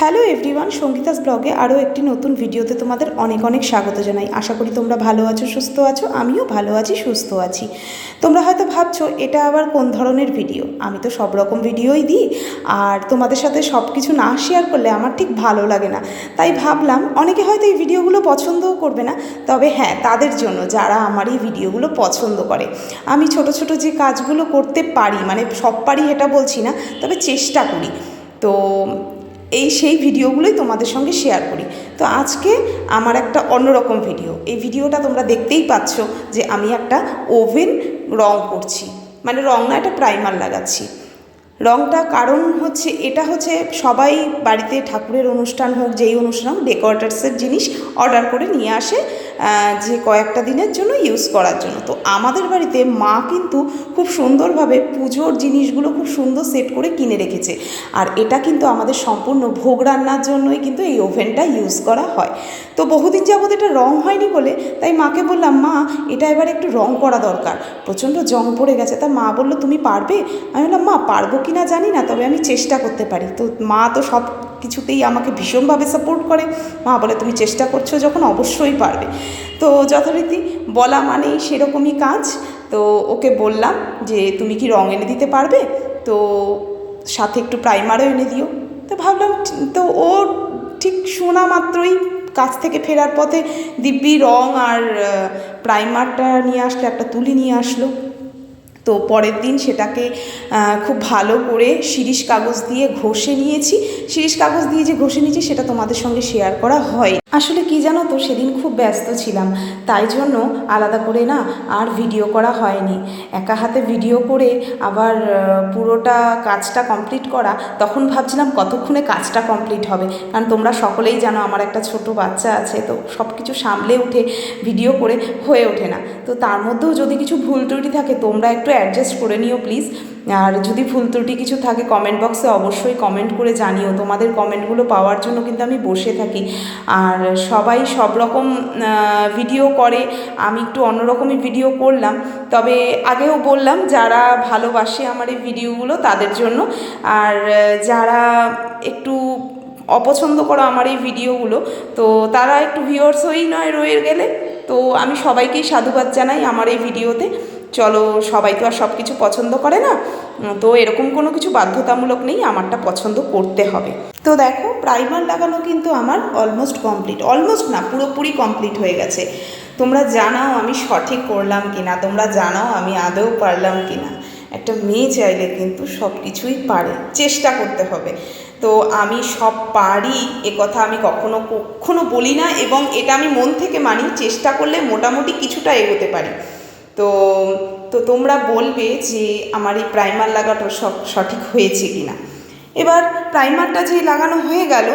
Hello everyone Sangeeta's ব্লগে আরও একটি নতুন ভিডিওতে তোমাদের অনেক অনেক স্বাগত জানাই। আশা করি তোমরা ভালো আছো, সুস্থ আছো, আমিও ভালো আছি, সুস্থ আছি। তোমরা হয়তো ভাবছ, এটা আবার কোন ধরনের ভিডিও? আমি তো সব রকম ভিডিওই দিই, আর তোমাদের সাথে সব কিছু না শেয়ার করলে আমার ঠিক ভালো লাগে না। তাই ভাবলাম, অনেকে হয়তো এই ভিডিওগুলো পছন্দও করবে না, তবে হ্যাঁ তাদের জন্য যারা আমার এই ভিডিওগুলো পছন্দ করে। আমি ছোট ছোট যে কাজগুলো করতে পারি মানে সব পারি এটা বলছি না, তবে চেষ্টা করি। তো এই সেই ভিডিওগুলোই তোমাদের সঙ্গে শেয়ার করি। তো আজকে আমার একটা অন্যরকম ভিডিও এই ভিডিওটা তোমরা দেখতেই পাচ্ছ যে আমি একটা ওভেন রং করছি। মানে রং না, একটা প্রাইমার লাগাচ্ছি। রংটা কারণ হচ্ছে, এটা হচ্ছে সবাই বাড়িতে ঠাকুরের অনুষ্ঠান হোক, যেই অনুষ্ঠান হোক, ডেকোরেটার্সের জিনিস অর্ডার করে নিয়ে আসে যে কয়েকটা দিনের জন্য ইউজ করার জন্য। তো আমাদের বাড়িতে মা কিন্তু খুব সুন্দরভাবে পুজোর জিনিসগুলো খুব সুন্দর সেট করে কিনে রেখেছে। আর এটা কিন্তু আমাদের সম্পূর্ণ ভোগ রান্নার জন্যই কিন্তু এই ওভেনটা ইউজ করা হয়। তো বহুদিন যাবত এটা রং হয়নি বলে, তাই মাকে বললাম, মা, এটা এবার একটু রং করা দরকার। প্রচণ্ড জং পড়ে গেছে, তা মা বলল, তুমি পারবে? আমি বললাম, মা, পারব কি না জানি না, তবে আমি চেষ্টা করতে পারি। তো মা তো সব কিছুতেই আমাকে ভীষণভাবে সাপোর্ট করে। মা বলে, তুমি চেষ্টা করছ যখন অবশ্যই পারবে। তো যথারীতি বলা মানেই সেরকমই কাজ। তো ওকে বললাম যে, তুমি কি রঙ এনে দিতে পারবে? তো সাথে একটু প্রাইমারও এনে দিও। তো ভাবলাম, তো ও ঠিক শোনা মাত্রই কাছ থেকে ফেরার পথে দিব্যি রং আর প্রাইমারটা নিয়ে আসলো, একটা তুলি নিয়ে আসলো। তো পরের দিন সেটাকে খুব ভালো করে শিরিষ কাগজ দিয়ে ঘষে নিয়েছি। শিরিষ কাগজ দিয়ে যে ঘষে নিয়েছি সেটা তোমাদের সঙ্গে শেয়ার করা হয়। আসলে কি জানো তো, সেদিন খুব ব্যস্ত ছিলাম। তাই জন্য আলাদা করে না আর ভিডিও করা হয়নি। একা হাতে ভিডিও করে আবার পুরোটা কাজটা কমপ্লিট করা, তখন ভাবছিলাম কতক্ষণে কাজটা কমপ্লিট হবে। কারণ তোমরা সকলেই জানো আমার একটা ছোট বাচ্চা আছে, তো সব কিছু সামলে উঠে ভিডিও করে হয়ে ওঠে না। তো তার মধ্যেও যদি কিছু ভুল ত্রুটি থাকে, তোমরা একটু অ্যাডজাস্ট করে নিও প্লিজ আর যদি ভুল ত্রুটি কিছু থাকে কমেন্ট বক্সে অবশ্যই কমেন্ট করে জানিও। তোমাদের কমেন্টগুলো পাওয়ার জন্য কিন্তু আমি বসে থাকি। আর সবাই সব রকম ভিডিও করে। আমি একটু অন্যরকমই ভিডিও করলাম। তবে আগেও বললাম, যারা ভালোবাসে আমার এই ভিডিওগুলো তাদের জন্য। আর যারা একটু অপছন্দ করো আমার এই ভিডিওগুলো তো তারা একটু ভিউয়ার্স নয় রয়ে গেলে। তো আমি সবাইকেই সাধুবাদ জানাই আমার এই ভিডিওতে চলো সবাই তো আর সব কিছু পছন্দ করে না তো এরকম কোনো কিছু বাধ্যতামূলক নেই, আমারটা পছন্দ করতে হবে। তো দেখো প্রাইমার লাগানো কিন্তু আমার অলমোস্ট কমপ্লিট অলমোস্ট না, পুরোপুরি কমপ্লিট হয়ে গেছে। তোমরা জানাও আমি সঠিক করলাম কি না তোমরা জানাও আমি আদৌ পারলাম কি না একটা মেয়ে চাইলে কিন্তু সব কিছুই পারে, চেষ্টা করতে হবে। তো আমি সব পারি, এ কথা আমি কখনো কখনো বলি না, এবং এটা আমি মন থেকে মানি, চেষ্টা করলে মোটামুটি কিছুটা এগোতে পারি। তো তো তোমরা বলবে যে আমার এই প্রাইমার লাগাটা সঠিক হয়েছে কি না এবার প্রাইমারটা যে লাগানো হয়ে গেল,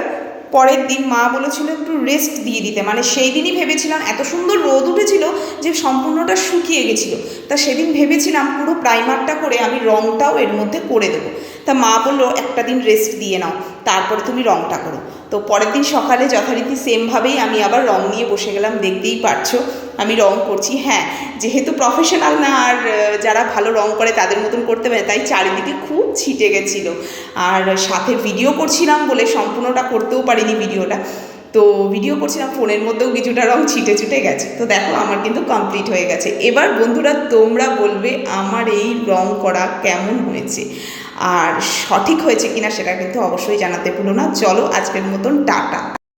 পরের দিন মা বলেছিল একটু রেস্ট দিয়ে দিতে। মানে সেই দিনই ভেবেছিলাম, এত সুন্দর রোদ উঠেছিল যে সম্পূর্ণটা শুকিয়ে গেছিল। তা সেদিন ভেবেছিলাম পুরো প্রাইমারটা করে আমি রঙটাও এর মধ্যে করে দেবো। তা মা বলল, একটা দিন রেস্ট দিয়ে নাও, তারপরে তুমি রঙটা করো। তো পরের দিন সকালে যথারীতি সেমভাবেই আমি আবার রং নিয়ে বসে গেলাম, দেখতেই পারছ, আমি রং করছি। হ্যাঁ যেহেতু প্রফেশনাল না, আর যারা ভালো রং করে তাদের মতন করতে পারে, তাই চারিদিকে খুব ছিটে গেছিল। আর সাথে ভিডিও করছিলাম বলে সম্পূর্ণটা করতেও পারিনি ভিডিওটা তো ভিডিও করছিলাম, ফোনের মধ্যেও কিছুটা রং ছিটে ছুটে গেছে। তো দেখো, আমার কিন্তু কমপ্লিট হয়ে গেছে। এবার বন্ধুরা, তোমরা বলবে, আমার এই রং করা কেমন হয়েছে? আর সঠিক হয়েছে কিনা সেটা কিন্তু অবশ্যই জানাতে ভুলো না। চলো আজকের মতন টাটা।